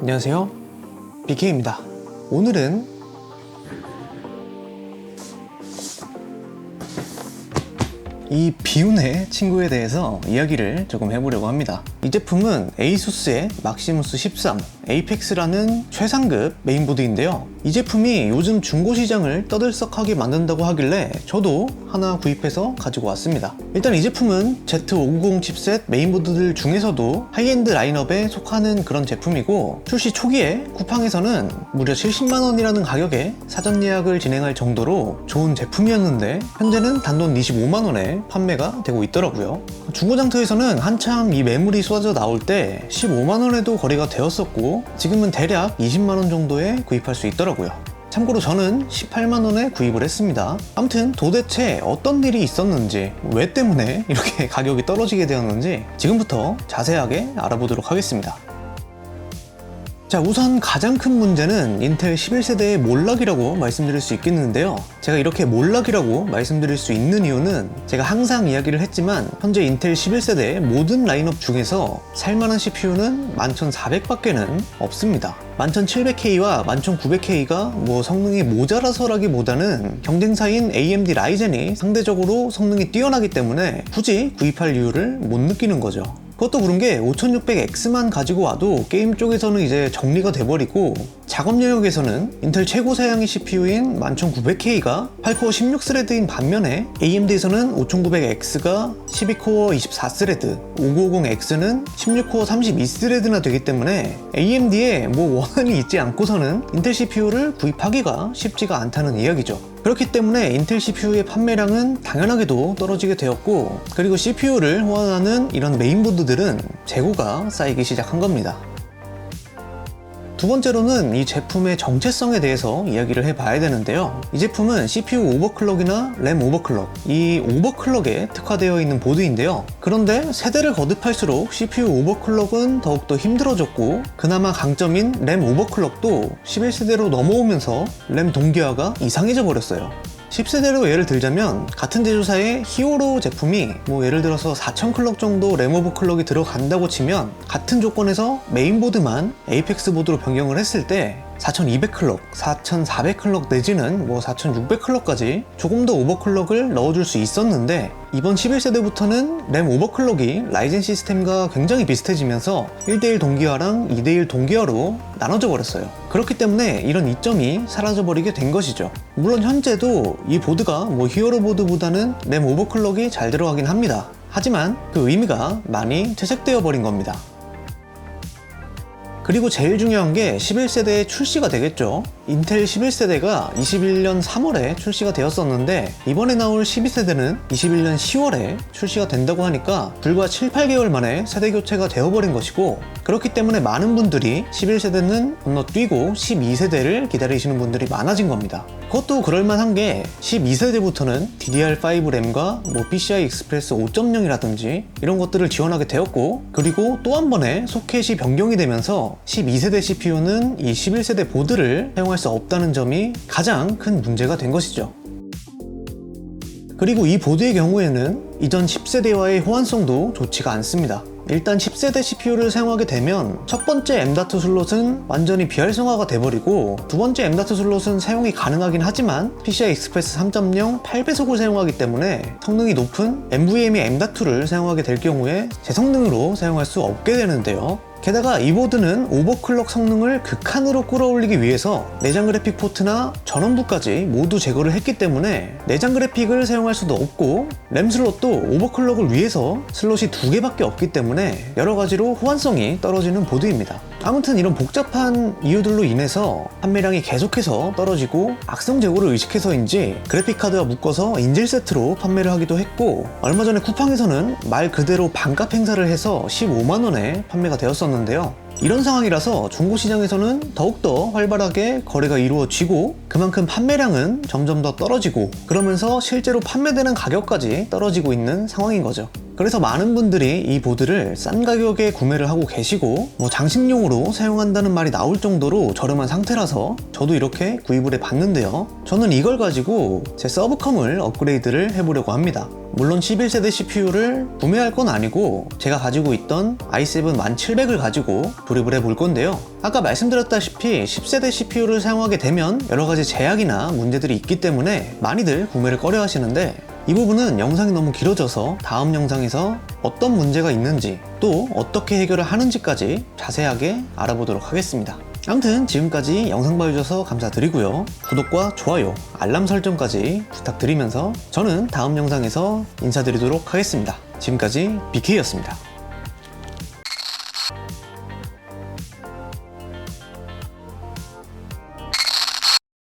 안녕하세요. BK입니다. 오늘은 이 비운의 친구에 대해서 이야기를 조금 해보려고 합니다. 이 제품은 에이수스의 막시무스 13 에이펙스라는 최상급 메인보드인데요. 이 제품이 요즘 중고 시장을 떠들썩하게 만든다고 하길래 저도 하나 구입해서 가지고 왔습니다. 일단 이 제품은 Z590 칩셋 메인보드들 중에서도 하이엔드 라인업에 속하는 그런 제품이고 출시 초기에 쿠팡에서는 무려 70만원이라는 가격에 사전 예약을 진행할 정도로 좋은 제품이었는데 현재는 단돈 25만원에 판매가 되고 있더라고요. 중고장터에서는 한참 이 매물이 쏟아져 나올 때 15만원에도 거래가 되었었고 지금은 대략 20만원 정도에 구입할 수 있더라고요. 참고로 저는 18만원에 구입을 했습니다. 아무튼 도대체 어떤 일이 있었는지, 왜 때문에 이렇게 가격이 떨어지게 되었는지 지금부터 자세하게 알아보도록 하겠습니다. 자, 우선 가장 큰 문제는 인텔 11세대의 몰락이라고 말씀드릴 수 있겠는데요. 제가 이렇게 몰락이라고 말씀드릴 수 있는 이유는 제가 항상 이야기를 했지만 현재 인텔 11세대의 모든 라인업 중에서 살만한 CPU는 11400밖에는 없습니다. 11700K와 11900K가 뭐 성능이 모자라서라기보다는 경쟁사인 AMD 라이젠이 상대적으로 성능이 뛰어나기 때문에 굳이 구입할 이유를 못 느끼는 거죠. 그것도 그런 게 5600X만 가지고 와도 게임 쪽에서는 이제 정리가 돼버리고 작업 영역에서는 인텔 최고 사양의 CPU인 11900K가 8코어 16스레드인 반면에 AMD에서는 5900X가 12코어 24스레드, 5950X는 16코어 32스레드나 되기 때문에 AMD에 뭐 원한이 있지 않고서는 인텔 CPU를 구입하기가 쉽지가 않다는 이야기죠. 그렇기 때문에 인텔 CPU의 판매량은 당연하게도 떨어지게 되었고 그리고 CPU를 호환하는 이런 메인보드들은 재고가 쌓이기 시작한 겁니다. 두 번째로는 이 제품의 정체성에 대해서 이야기를 해봐야 되는데요. 이 제품은 CPU 오버클럭이나 램 오버클럭, 이 오버클럭에 특화되어 있는 보드인데요. 그런데 세대를 거듭할수록 CPU 오버클럭은 더욱더 힘들어졌고, 그나마 강점인 램 오버클럭도 11세대로 넘어오면서 램 동기화가 이상해져 버렸어요. 10세대로 예를 들자면 같은 제조사의 히어로 제품이 뭐 예를 들어서 4000 클럭 정도 램 오브 클럭이 들어간다고 치면 같은 조건에서 메인보드만 에이펙스 보드로 변경을 했을 때 4200클럭, 4400클럭 내지는 뭐 4600클럭까지 조금 더 오버클럭을 넣어줄 수 있었는데 이번 11세대부터는 램 오버클럭이 라이젠 시스템과 굉장히 비슷해지면서 1대1 동기화랑 2대1 동기화로 나눠져 버렸어요. 그렇기 때문에 이런 이점이 사라져 버리게 된 것이죠. 물론 현재도 이 보드가 뭐 히어로 보드보다는 램 오버클럭이 잘 들어가긴 합니다. 하지만 그 의미가 많이 퇴색되어 버린 겁니다. 그리고 제일 중요한 게 11세대에 출시가 되겠죠. 인텔 11세대가 21년 3월에 출시가 되었었는데 이번에 나올 12세대는 21년 10월에 출시가 된다고 하니까 불과 7, 8개월 만에 세대 교체가 되어버린 것이고 그렇기 때문에 많은 분들이 11세대는 건너뛰고 12세대를 기다리시는 분들이 많아진 겁니다. 그것도 그럴만한 게 12세대부터는 DDR5 램과 뭐 PCI Express 5.0이라든지 이런 것들을 지원하게 되었고 그리고 또 한 번에 소켓이 변경이 되면서 12세대 CPU는 이 11세대 보드를 사용할 수 없다는 점이 가장 큰 문제가 된 것이죠. 그리고 이 보드의 경우에는 이전 10세대와의 호환성도 좋지가 않습니다. 일단 10세대 CPU를 사용하게 되면 첫 번째 M.2 슬롯은 완전히 비활성화가 돼버리고 두 번째 M.2 슬롯은 사용이 가능하긴 하지만 PCI Express 3.0 8배속을 사용하기 때문에 성능이 높은 NVMe M.2를 사용하게 될 경우에 제 성능으로 사용할 수 없게 되는데요. 게다가 이 보드는 오버클럭 성능을 극한으로 끌어올리기 위해서 내장 그래픽 포트나 전원부까지 모두 제거를 했기 때문에 내장 그래픽을 사용할 수도 없고 램 슬롯도 오버클럭을 위해서 슬롯이 두 개밖에 없기 때문에 여러 가지로 호환성이 떨어지는 보드입니다. 아무튼 이런 복잡한 이유들로 인해서 판매량이 계속해서 떨어지고 악성 재고를 의식해서인지 그래픽카드와 묶어서 인질 세트로 판매를 하기도 했고 얼마 전에 쿠팡에서는 말 그대로 반값 행사를 해서 15만원에 판매가 되었었는데요. 이런 상황이라서 중고 시장에서는 더욱더 활발하게 거래가 이루어지고 그만큼 판매량은 점점 더 떨어지고 그러면서 실제로 판매되는 가격까지 떨어지고 있는 상황인 거죠. 그래서 많은 분들이 이 보드를 싼 가격에 구매를 하고 계시고 뭐 장식용으로 사용한다는 말이 나올 정도로 저렴한 상태라서 저도 이렇게 구입을 해 봤는데요. 저는 이걸 가지고 제 서브컴을 업그레이드를 해보려고 합니다. 물론 11세대 CPU를 구매할 건 아니고 제가 가지고 있던 i7 1700을 가지고 조립을 해볼 건데요. 아까 말씀드렸다시피 10세대 CPU를 사용하게 되면 여러 가지 제약이나 문제들이 있기 때문에 많이들 구매를 꺼려 하시는데 이 부분은 영상이 너무 길어져서 다음 영상에서 어떤 문제가 있는지 또 어떻게 해결을 하는지까지 자세하게 알아보도록 하겠습니다. 아무튼 지금까지 영상 봐주셔서 감사드리고요. 구독과 좋아요, 알람 설정까지 부탁드리면서 저는 다음 영상에서 인사드리도록 하겠습니다. 지금까지 BK였습니다.